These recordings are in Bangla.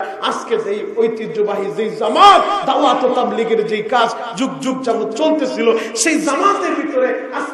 আজকে যে ঐতিহ্যবাহী যেই জামাত, দাওয়াত তাবলিগের যেই কাজ যুগ যুগ যাবত চলতেছিল, সেই জামাতের ভিতরে আজকে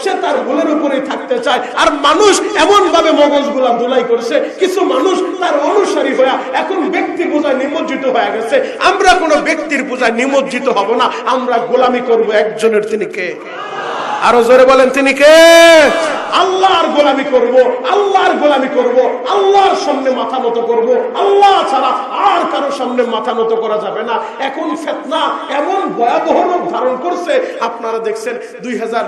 সে তার ভুলের উপরে থাকতে চায়। আর মানুষ এমন ভাবে মগজগুলা ধুলাই করছে, কিছু মানুষ তার অনুসারী হয়ে এখন ব্যক্তি পূজায় নিমজ্জিত হয়ে গেছে। আমরা কোনো ব্যক্তির পূজায় নিমজ্জিত হব না, আমরা গোলামি করব একজনের তিনি কে? আরও জোরে বলেন তিনি কে? আল্লাহর গোলামি করব, আল্লাহর গোলামি করব, আল্লাহর সামনে মাথা নত করব, আল্লাহ ছাড়া আর কারও সামনে মাথা নত করা যাবে না। এখন ফেতনা এমন ভয়াবহ রূপ ধারণ করছে, আপনারা দেখছেন দুই হাজার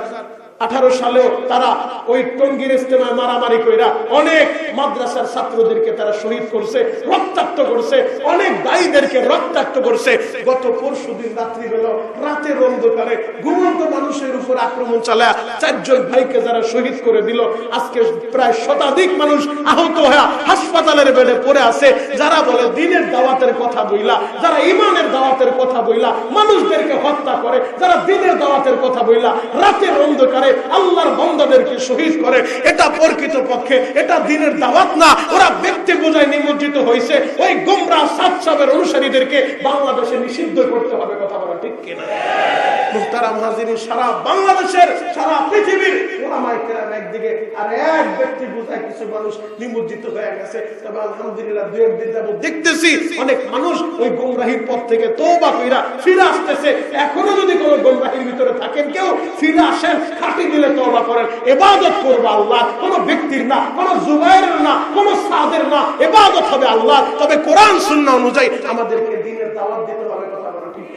আঠারো সালেও তারা ওই টঙ্গির ইস্তেমায় মারামারি কইরা অনেক মাদ্রাসার ছাত্রদেরকে তারা শহীদ করছে, রক্তাক্ত করছে, অনেক দায়ীদেরকে রক্তাক্ত করছে। গত পরশু দিন রাত্রিবেলা রাতের অন্ধকারে ঘুমন্ত মানুষের উপর আক্রমণ চালায় চারজন ভাইকে যারা শহীদ করে দিল, আজকে প্রায় শতাধিক মানুষ আহত হয়ে হাসপাতালের বেডে পড়ে আছে। যারা বলে দিনের দাওয়াতের কথা বইলা, যারা ইমানের দাওয়াতের কথা বইলা, মানুষদেরকে হত্যা করে, যারা দিনের দাওয়াতের কথা বইলা, রাতের অন্ধকারে আল্লাহর বন্দাদেরকে শহীদ করে। এটা প্রকৃত পক্ষে এটা দিনের দাওয়াত না। ওরা ব্যক্তি বোঝায় নিমজ্জিত হয়েছে। ওই গোমরা সাত সাবের অনুসারীদেরকে বাংলাদেশে নিষিদ্ধ করতে হবে কথা বলা ঠিক কিনা? সারা বাংলাদেশের, সারা পৃথিবীর আর এক ব্যক্তি কিছু মানুষ নিমজ্জিত হয়ে গেছে। তবে আলহামদুলিল্লাহ দুই একদিন দেখতেছি অনেক মানুষ ওই গোমরাহির পথ থেকে ফিরে আসতেছে। এখনও যদি কোনো গোমরাহির ভিতরে থাকেন, কেউ ফিরে আসেন খাটি দিলে তওবা করেন। ইবাদত করবে আল্লাহ। কোনো ব্যক্তির না, কোনো জুবাইরের না, কোনো সাদের না। ইবাদত হবে আল্লাহ। তবে কোরআন শূন্য অনুযায়ী আমাদেরকে দিনের দাওয়াত দিতে হবে কথা বলা ঠিক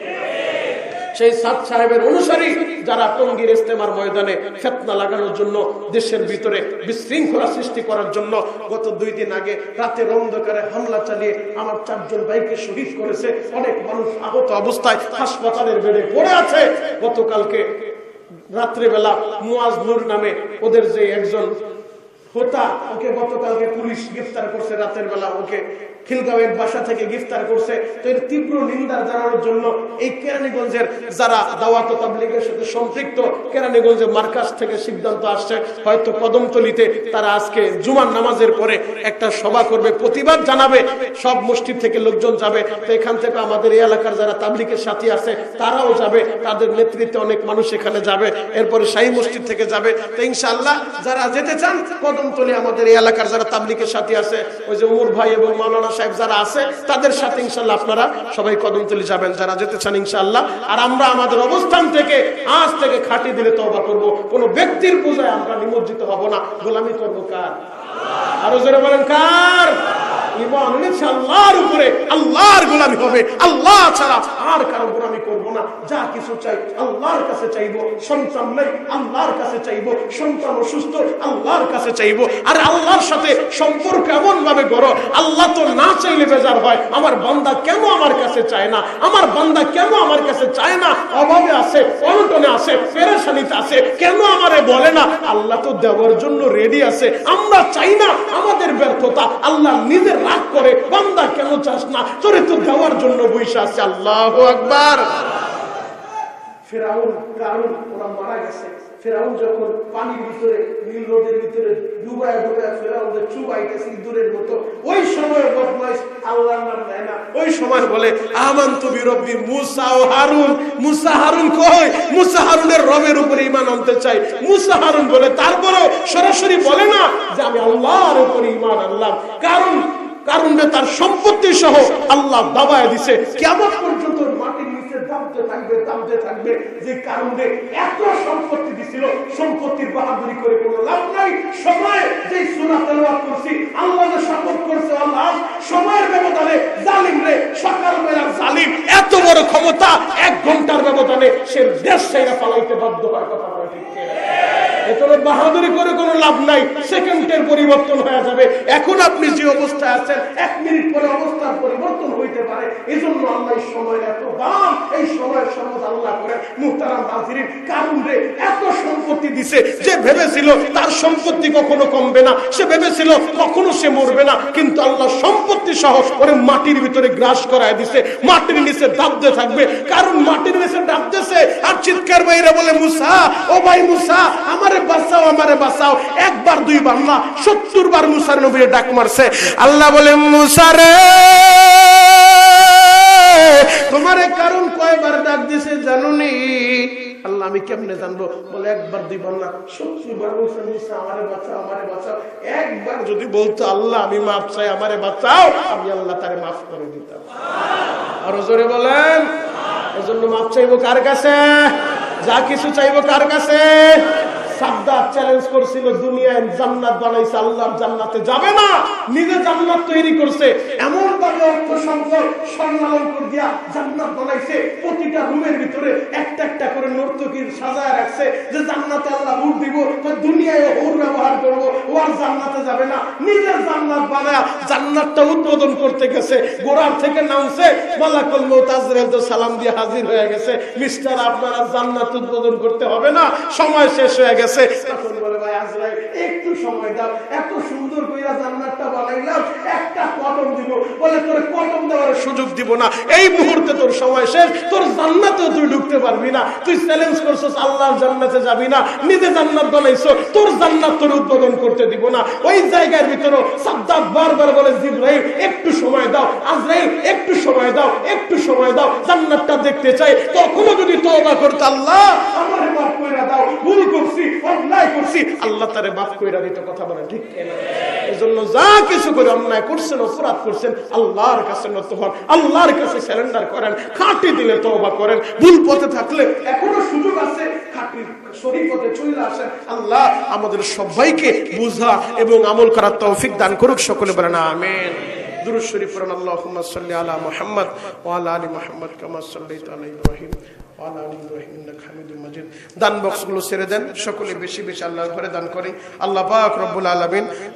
সেই সাত সাহেবের অনুসারী যারা টঙ্গীর ইস্তেমার ময়দানে ফেতনা লাগানোর জন্য দেশের ভিতরে বিশৃঙ্খলা সৃষ্টি করার জন্য গত দুই দিন আগে রাতের অন্ধকারে হামলা চালিয়ে আমার চারজন ভাইকে শহীদ করেছে। অনেক মানুষ আহত অবস্থায় হাসপাতালের বেডে পড়ে আছে। গতকালকে রাত্রেবেলা মুয়াজ নূর নামে ওদের যে একজন হোতা, ওকে গতকালকে পুলিশ গ্রেফতার করছে। রাতের বেলা ওকে খিলগাঁওয়ের বাসা থেকে গ্রেফতার করছে। তো এর তীব্র নিন্দা জানানোর জন্য এই কেরানীগঞ্জের যারা দাওয়াত তাবলীগের সাথে সম্পৃক্ত, কেরানীগঞ্জের মার্কাজ থেকে সিদ্ধান্ত আসছে, হয়তো কদমতলিতে তারা আজকে জুমার নামাজের পরে একটা সভা করবে, প্রতিবাদ জানাবে, সব মসজিদ থেকে লোকজন যাবে। তো এখান থেকে আমাদের এই এলাকার যারা তাবলিগের সাথী আছে, তারাও যাবে, তাদের নেতৃত্বে অনেক মানুষ এখানে যাবে, এরপরে শাহী মসজিদ থেকে যাবে। তো ইনশাআল্লাহ যারা যেতে চান, কদমতলি আমাদের এই এলাকার যারা তাবলিগের সাথী আছে, ওই যে উমর ভাই এবং মাওলানা সাহেব যারা আছে, তাদের সাথে ইনশাল্লাহ আপনারা সবাই কদমতলি যাবেন, যারা যেতে চান ইনশাল্লাহ। আর আমরা আমাদের অবস্থান থেকে, আজ থেকে খাটি দিলে তবা করব। কোন ব্যক্তির পূজায় আমরা নিমজ্জিত হব না। গোলামি করব কার? আরও জোরে বলেন কার? ইমান আল্লাহর উপরে আল্লাহর গোলামি হবে। আল্লাহ ছাড়া আর কারও গোলামি যা কিছু চাই আল্লাহর কাছে চাইব, সন্তান নাই, আল্লাহর কাছে চাইব, সন্তান অসুস্থ, আল্লাহর কাছে চাইব। আর আল্লাহর সাথে সম্পর্ক এমন ভাবে গড়, আল্লাহ তো না চাইলে বেজার হয়, আমার বান্দা কেন আমার কাছে চায় না? আমার বান্দা কেন আমার কাছে চায় না? অভাবে আছে, অনটনে আছে, পেরেশানিতে আছে, কেন আমারে বলে না? আল্লাহ তো দেওয়ার জন্য রেডি আছে। আমরা চাই না আমাদের ব্যর্থতা, আল্লাহ নিজের রাগ করে, বান্দা কেন চাস না? তোরে তো দেওয়ার জন্য বৈশা আছে, আল্লাহ আকবার। ফেরাউন কারণ ওরা মারা গেছে। ফেরাউন যখন পানির ভিতরে, নীল নদের ভিতরে ডুবায় ডুবায় ফেরাউনদের চুবাইতেছে ইঁদুরের মতো, ওই সময় বদমাইশ নাম না। ওই সময় বলে আমান মুসা ও হারুন। মুসা হারুন মুসা হারুনের রবের উপরে ইমান আনতে চাই। মুসা হারুন বলে, তারপরেও সরাসরি বলে না যে আমি আল্লাহর উপরে ইমান আনলাম। কারণ কারণ তার সম্পত্তি সহ আল্লাহ দাবায় দিছে। কেমন পর্যন্ত মাটির নিচে থাকবে দামতে থাকবে, যে কারণে এত সম্পত্তি দিছিল, সম্পত্তির বাহাদুরি করে কোনো লাভ নাই। সময় যে সুরা তেলাওয়াত করছি, আল্লাহ যে শপথ করছে, আল্লাহ সময়ের ব্যবধানে জালিম রে সকাল বেলার জালিম। এত বড় ক্ষমতা, এক ঘণ্টার ব্যবধানে সে দেশ সেরা পালাইতে বাধ্য হয় কথা বলা? বাহাদুরি করে কোনো লাভ নাই, সেকেন্ডের পরিবর্তন হয়ে যাবে। এখন আপনি যে অবস্থায় আছেন, এক মিনিট পরে অবস্থার পরিবর্তন হইতে পারে। এই জন্য আল্লাহ এই সময়ের এত দাম এই সময়ের সম্মত আল্লাহ করে মুহতারাম হাজিরিন কারণ রে এত সম্পত্তি দিছে, যে ভেবেছিল তার সম্পত্তি কখনো কমবে না, সে ভেবেছিল কখনো সে মরবে না, কিন্তু আল্লাহ সম্পত্তি সহ ওরে মাটির ভিতরে গ্রাস করায় দিছে, মাটির নিচে ডাবতে থাকবে, কারণ মাটির নিচে ডাবতেছে আর চিৎকার বাইরে বলে, মুসা, ও ভাই মুসা, আমারে বাঁচাও আমারে বাঁচাও। একবার, দুইবার না সত্তর বার মুসার নবীর ডাক মারছে। আল্লাহ বলে, মুসা রে তোমার কারণ কয়বার ডাক দিছে জানুনি? আল্লাহ, আমি কেমনে জানব? বলে, একবার দুইবার না। সত্যি আমারে বাঁচাও আমারে বাঁচাও। একবার যদি বলতো, আল্লাহ, আমি মাফ চাই, আমারে বাঁচাও, আমি আল্লাহ তারে মাফ করে দিতাম। আরও জোরে বলেন। এজন্য মাপ চাইব কার কাছে? যা কিছু চাইব কার কাছে? দুনিয়ায় জান্নাত বানাইছে আল্লাহর জান্নাতে যাবে না। নিজে জান্নাত তৈরি করছে। এমন ভাবে সম্পদ স্বর্ণালঙ্কর দিয়া জান্নাত বানাইছে। প্রতিটা রুমের ভিতরে একটা একটা করে নর্তকীর সাজায় রাখছে যে জান্নাতে আল্লাহ ভোট দিব, তো দুনিয়ায় ওর ব্যবহার করব, ও জান্নাতে যাবে না। নিজের জান্নাত বানায় জান্নাতটা উদ্বোধন করতে গেছে। গোড়ার থেকে নামছে, মালাকুল মউত তো সালাম দিয়ে হাজির হয়ে গেছে। মিস্টার, আপনারা জান্নাত উদ্বোধন করতে হবে না, সময় শেষ হয়ে গেছে। তখন বলে, ভাই আজরাইল, একটু সময় দাও, এত সুন্দর কইরা জান্নাতটা বানাইলাম, একটা কদম দিব। বলে, তোর কদম দেওয়ার সুযোগ দিব না। এই মুহূর্তে তোর সময় শেষ, তোর জান্নাতেও তুই ঢুকতে পারবি না। তুই চ্যালেঞ্জ করছিস, আল্লাহর জান্নাতে যাবি না। নিজে জান্নাত বানাইছো, তোর জান্নাত তোর উদ্বোধন করতে দিব না। ওই জায়গার ভিতরে সাদ্দাত বারবার বলে, জিব্রাইল, একটু সময় দাও, আজরাইল, একটু সময় দাও, একটু সময় দাও, জান্নাতটা দেখতে চাই। তখনও যদি তওবা করতে আল্লাহ, আমারে মাফ কইরা দাও, ভুল করছি, অন্যায় করছি। আল্লাহ তারে মাফ কইরা দিতে কথা বলে, ঠিক এজন্য যা কিছু করে অন্যায় করছেন, অপরাধ করছেন, আল্লাহর কাছে নত হন, আল্লাহর কাছে স্যালেন্ডার করেন, খাঁটি দিলে তওবা করেন, ভুল পথে থাকলে এখনও সুযোগ আছে আল্লাহ আমাদের সবাইকে বুঝা এবং আমল করার তৌফিক দান করুক, সকলে বলেন না দুরুদ শরীফ পড়েন, আল্লাহুম্মা সাল্লি আলা মুহাম্মদ ওয়া আলা আলি মুহাম্মদ কামা সাল্লাইতা ইব্রাহিম। দান বক্সগুলো ছেড়ে দেন, সকলে বেশি বেশি আল্লাহর ঘরে দান করি। আল্লাহ পাক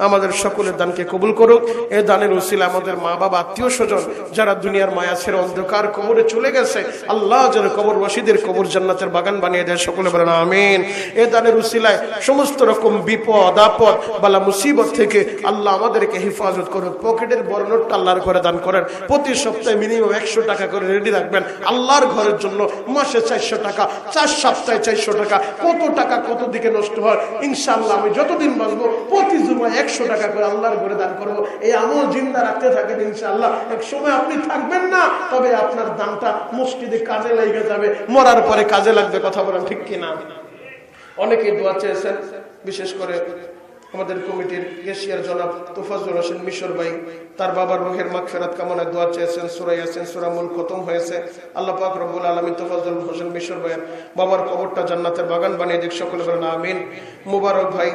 আমাদের সকলের দানকে কবুল করুক। এই দানের উসিলা আমাদের মা বাবা আত্মীয় স্বজন যারা দুনিয়ার মায়া ছেড়ে অন্ধকার কবরে চলে গেছে, আল্লাহ যেন কবর ওয়াসিদের কবর জান্নাতের বাগান বানিয়ে দেয়। সকলে বলেন, আমিন। এ দানের উসিলায় সমস্ত রকম বিপদ, আপদ, বালা মুসিবত থেকে আল্লাহ আমাদেরকে হেফাজত করুক। পকেটের নোটটা আল্লাহর ঘরে দান করেন। প্রতি সপ্তাহে মিনিমাম একশো টাকা করে রেডি রাখবেন। আল্লাহর ঘরের জন্য মাসে চারশো টাকা, চার সপ্তাহে চারশো টাকা, কত টাকা কত দিকে নষ্ট হয়, ইনশাআল্লাহ আমি যতদিন বাঁচবো, প্রতি জুমায় একশো টাকা করে আল্লাহর ঘরে দান করব। এই আমল জিন্দা রাখতে থাকেন ইনশাল্লাহ এক সময় আপনি থাকবেন না, তবে আপনার দানটা মসজিদে কাজে লেগে যাবে। মরার পরে কাজে লাগবে, কথা বলেন ঠিক কিনা? অনেকে দোয়া চেয়েছেন, বিশেষ করে আমাদের কমিটির এশিয়ার জনাব তোফাজুল হোসেন মিশর ভাই, তার বাবার মুখের মাগ ফেরাত কামনায় দোয়া চেয়েছেন সুরাই আছেন সুরামুল খতম হয়েছে। আল্লাহ পাক রব্বুল আলমী তোফাজুল হোসেন মিশর ভাইয়ের বাবার কবরটা জান্নাতের বাগান বানিয়ে দিক, সকলে বলেন আমিন। মুবারক ভাই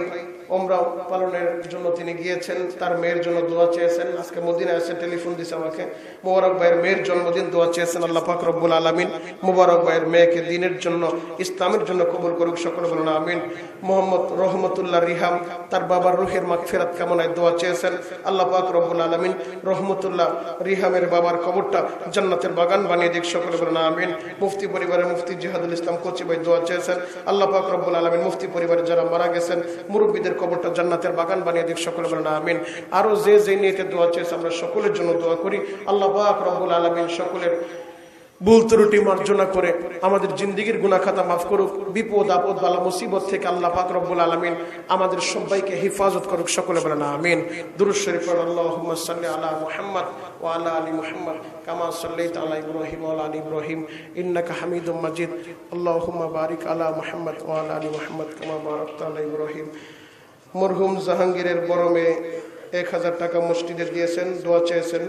ওমরা পালনের জন্য তিনি গিয়েছেন, তার মেয়ের জন্য দোয়া চেয়েছেন। আজকে মদিনা এসে টেলিফোন দিছে আমাকে, মুবারক ভাইয়ের মেয়ের জন্মদিন, দোয়া চেয়েছেন আল্লাহ পাক রব্বুল আলমিন। মুবারক ভাইয়ের মেয়েকে দিনের জন্য, ইসলামের জন্য কবুল করুক, সকলে বলেন আমিন। মোহাম্মদ রহমতুল্লাহ রিহাম, তার বাবার রুহের মাগ ফেরাত কামনায় দোয়া চেয়েছেন। আল্লাহ পাক রব্বুল আলমিন রহমতুল্লাহ রিহামের বাবার কবরটা জান্নাতের বাগান বানিয়ে দিক, সকলে বলেন আমিন। মুফতি পরিবারের মুফতি জিহাদুল ইসলাম কোচি ভাই দোয়া চেয়েছেন। আল্লাহ পাক রব্বুল আলমিন মুফতি পরিবারের যারা মারা গেছেন, মুরব্বীদের কবরটা জান্নাতের বাগান বানিয়ে দিক, সকলে বলেন আমিন। আরও যে যে নিয়েতে দোয়া চেয়েছে, আমরা সকলের জন্য দোয়া করি। আল্লাহ পাক আলমিন সকলের ভুল ত্রুটি মার্জনা করে আমাদের জিন্দিগির গুনা খাতা মাফ করুক, বিপদ, আপদ, বালা, মুসিবত থেকে আল্লাহ পাক রব্বুল আলমিন আমাদের সবাইকে হেফাজত করুক, সকলে বলেন আমিন। দুরুদ শরীফ আল্লাহুম্মা সাল্লি আলা মুহাম্মদ ওয়া আলা আলি মুহাম্মদ, কামা সাল্লাইতা আলা ইব্রাহিম আলা আলি ইব্রাহিম, ইন্নাকা হামিদুম মাজিদ। আল্লাহুম্মা বারিক আলা মুহাম্মদ ওয়া আলা আলি মুহাম্মদ, কামা বারাকতা আলা ইব্রাহিম। মরহুম জাহাঙ্গীরের বরমে এক হাজার টাকা মসজিদে দিয়েছেন, দোয়া চেয়েছেন।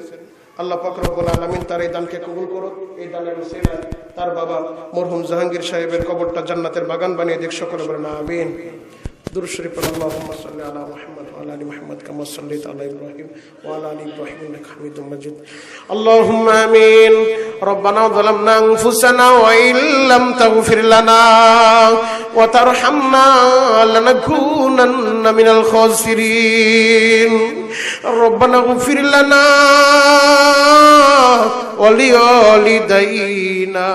আল্লাহ পাকরবুল আলমিন তার এই দানকে কবুল করুক। এই দানের উসিলায় তার বাবা মরহুম জাহাঙ্গীর সাহেবের কবরটা জান্নাতের বাগান বানিয়ে দিক। সকলে বলেন, আমিন। দুরূদ শরীফ আল্লাহুম্মা সাল্লি আলা মুহাম্মদ। وعلى ال محمد كما صليت على ابراهيم وعلى ال ابراهيم انك حميد مجيد اللهم امين ربنا ظلمنا انفسنا وان لم تغفر لنا وترحمنا لنكونن من الخاسرين ربنا اغفر لنا ولوالدينا